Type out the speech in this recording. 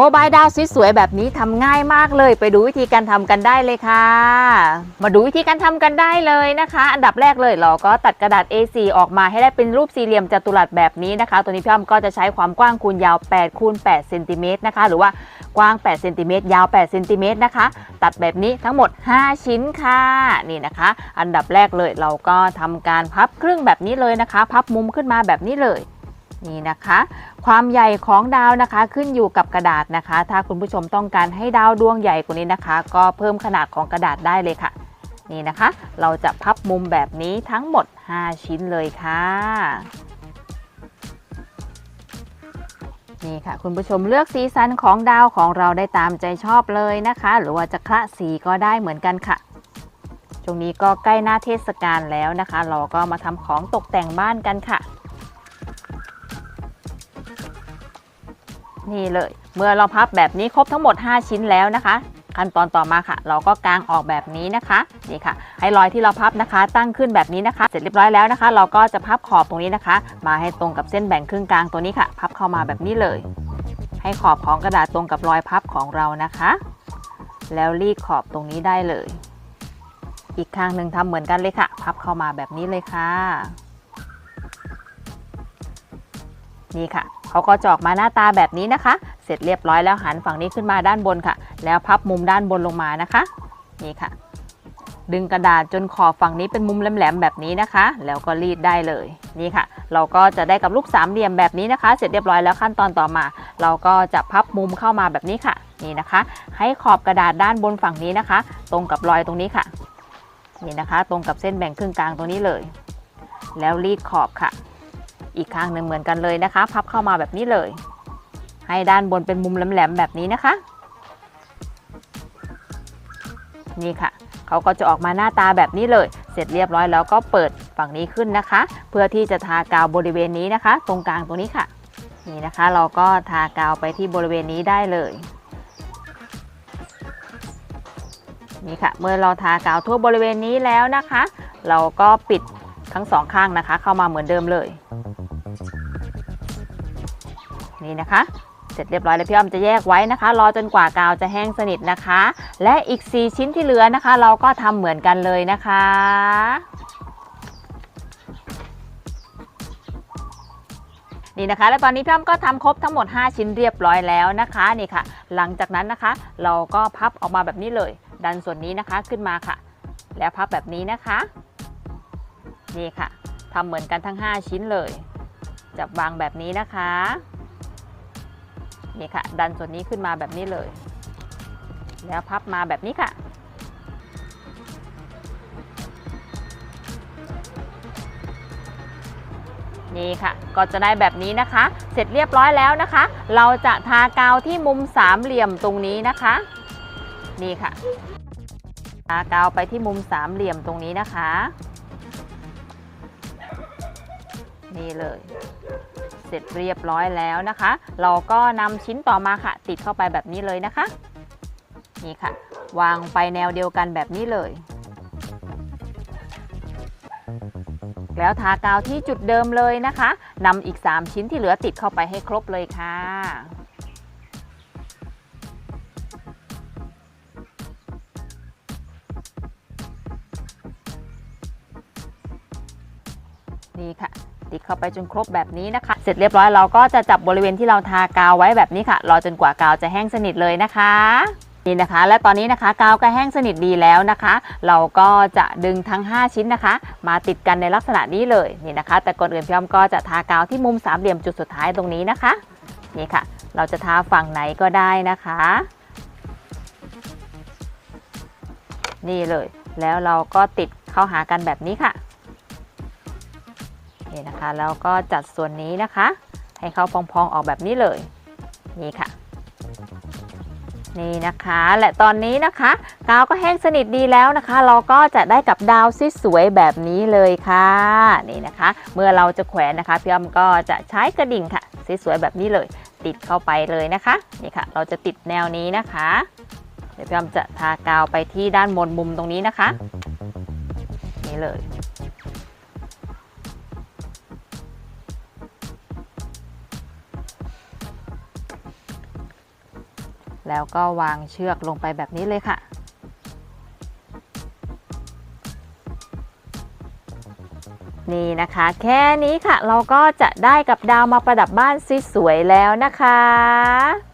โมบายดาวสวยๆแบบนี้ทำง่ายมากเลย ไปดูวิธีการทำกันได้เลยค่ะ มาดูวิธีการทำกันได้เลยนะคะ อันดับแรกเลยเราก็ตัดกระดาษ A4 ออกมาให้ได้เป็นรูปสี่เหลี่ยมจัตุรัสแบบนี้นะคะ ตัวนี้พี่อ้อมก็จะใช้ความกว้างคูณยาว8คูณ8เซนติเมตรนะคะ หรือว่ากว้าง8เซนติเมตรยาว8เซนติเมตรนะคะ ตัดแบบนี้ทั้งหมด 5 ชิ้นค่ะนี่นะคะ อันดับแรกเลยเราก็ทำการพับครึ่งแบบนี้เลยนะคะ พับมุมขึ้นมาแบบนี้เลย นี่นะคะ ความใหญ่ของดาวนะคะขึ้นอยู่กับกระดาษนะคะ ถ้าคุณผู้ชมต้องการให้ดาวดวงใหญ่กว่านี้นะคะ ก็เพิ่มขนาดของกระดาษได้เลยค่ะ นี่นะคะ เราจะพับมุมแบบนี้ทั้งหมด 5 ชิ้นเลยค่ะนี่ค่ะคุณผู้ชมเลือกสีสันของดาวของเราได้ตามใจชอบเลยนะคะ หรือว่าจะคละสีก็ได้เหมือนกันค่ะช่วงนี้ก็ใกล้หน้าเทศกาลแล้วนะคะ เราก็มาทำของตกแต่งบ้านกันค่ะ นี่เลย เมื่อเราพับแบบนี้ครบทั้งหมด 5 ชิ้นแล้วนะคะ ขั้นตอนต่อมาค่ะ เราก็กางออกแบบนี้นะคะนี่ค่ะ ให้รอยที่เราพับนะคะ ตั้งขึ้นแบบนี้นะคะ เสร็จเรียบร้อยแล้วนะคะ เราก็จะพับขอบตรงนี้นะคะ มาให้ตรงกับเส้นแบ่งครึ่งกลางตัวนี้ค่ะ พับเข้ามาแบบนี้เลย ให้ขอบของกระดาษตรงกับรอยพับของเรานะคะ แล้วรีดขอบตรงนี้ได้เลย อีกข้างหนึ่งทำเหมือนกันเลยค่ะ พับเข้ามาแบบนี้เลยค่ะนี่ค่ะ เขาก็จออกมาหน้าตาแบบนี้นะคะ เสร็จเรียบร้อยแล้วหันฝั่งนี้ขึ้นมาด้านบนค่ะ แล้วพับมุมด้านบนลงมานะคะ นี่ค่ะ ดึงกระดาษจนขอบฝั่งนี้เป็นมุมแหลมๆแบบนี้นะคะ แล้วก็รีดได้เลย นี่ค่ะ เราก็จะได้กับลูกสามเหลี่ยมแบบนี้นะคะ เสร็จเรียบร้อยแล้วขั้นตอนต่อมา เราก็จะพับมุมเข้ามาแบบนี้ค่ะ นี่นะคะ ให้ขอบกระดาษด้านบนฝั่งนี้นะคะ ตรงกับรอยตรงนี้ค่ะ นี่นะคะ ตรงกับเส้นแบ่งครึ่งกลางตรงนี้เลย แล้วรีดขอบค่ะ อีกข้างหนึ่งเหมือนกันเลยนะคะ พับเข้ามาแบบนี้เลย ให้ด้านบนเป็นมุมแหลมๆแบบนี้นะคะ นี่ค่ะเขาก็จะออกมาหน้าตาแบบนี้เลย เสร็จเรียบร้อยแล้วก็เปิดฝั่งนี้ขึ้นนะคะ เพื่อที่จะทากาวบริเวณนี้นะคะ ตรงกลางตรงนี้ค่ะ นี่นะคะ เราก็ทากาวไปที่บริเวณนี้ได้เลยนี่ค่ะ เมื่อเราทากาวทั่วบริเวณนี้แล้วนะคะ เราก็ปิดทั้งสองข้างนะคะ เข้ามาเหมือนเดิมเลย นี่นะคะ เสร็จเรียบร้อยแล้วพี่อ้อมจะแยกไว้นะคะ รอจนกว่ากาวจะแห้งสนิทนะคะ และอีก 4 ชิ้นที่เหลือนะคะ เราก็ทำเหมือนกันเลยนะคะนี่นะคะและตอนนี้พี่อ้อมก็ทำครบทั้งหมด 5 ชิ้นเรียบร้อยแล้วนะคะนี่ค่ะ หลังจากนั้นนะคะ เราก็พับออกมาแบบนี้เลย ดันส่วนนี้นะคะขึ้นมาค่ะ แล้วพับแบบนี้นะคะ นี่ค่ะทำเหมือนกันทั้ง 5 ชิ้นเลย จับวางแบบนี้นะคะ นี่ค่ะ ดันส่วนนี้ขึ้นมาแบบนี้เลย แล้วพับมาแบบนี้ค่ะ นี่ค่ะ ก็จะได้แบบนี้นะคะ เสร็จเรียบร้อยแล้วนะคะ เราจะทากาวที่มุมสามเหลี่ยมตรงนี้นะคะ นี่ค่ะ ทากาวไปที่มุมสามเหลี่ยมตรงนี้นะคะ นี่เลย เสร็จเรียบร้อยแล้วนะคะ เราก็นำชิ้นต่อมาค่ะ ติดเข้าไปแบบนี้เลยนะคะ นี่ค่ะ วางไปแนวเดียวกันแบบนี้เลย แล้วทากาวที่จุดเดิมเลยนะคะนำอีก 3 ชิ้นที่เหลือติดเข้าไปให้ครบเลยค่ะนี่ค่ะ ติเข้าไปจนครบแบบนี้นะคะ เสร็จเรียบร้อยเราก็จะจับบริเวณที่เราทากาวไว้แบบนี้ค่ะ รอจนกว่ากาวจะแห้งสนิทเลยนะคะนี่นะคะ และตอนนี้นะคะกาวก็แห้งสนิทดีแล้วนะคะ เราก็จะดึงทั้ง 5 ชิ้นนะคะ มาติดกันในลักษณะนี้เลยนี่นะคะ แต่ก่อนอื่นพี่อ้อมก็จะทากาวที่มุมสามเหลี่ยมจุดสุดท้ายตรงนี้นะคะนี่ค่ะ เราจะทาฝั่งไหนก็ได้นะคะ นี่เลยแล้วเราก็ติดเข้าหากันแบบนี้ค่ะ นี่นะคะ แล้วก็จัดส่วนนี้นะคะ ให้เขาพองๆออกแบบนี้เลย นี่ค่ะ นี่นะคะ และตอนนี้นะคะกาวก็แห้งสนิทดีแล้วนะคะ เราก็จะได้กับดาวสวยๆแบบนี้เลยค่ะ นี่นะคะ เมื่อเราจะแขวนนะคะพี่อ้อมก็จะใช้กระดิ่งค่ะสวยๆแบบนี้เลย ติดเข้าไปเลยนะคะ นี่ค่ะ เราจะติดแนวนี้นะคะ เดี๋ยวพี่อ้อมจะทากาวไปที่ด้านบนมุมตรงนี้นะคะ นี่เลย แล้วก็วางเชือกลงไปแบบนี้เลยค่ะ นี่นะคะ แค่นี้ค่ะ เราก็จะได้กับดาวมาประดับบ้านสวยๆแล้วนะคะ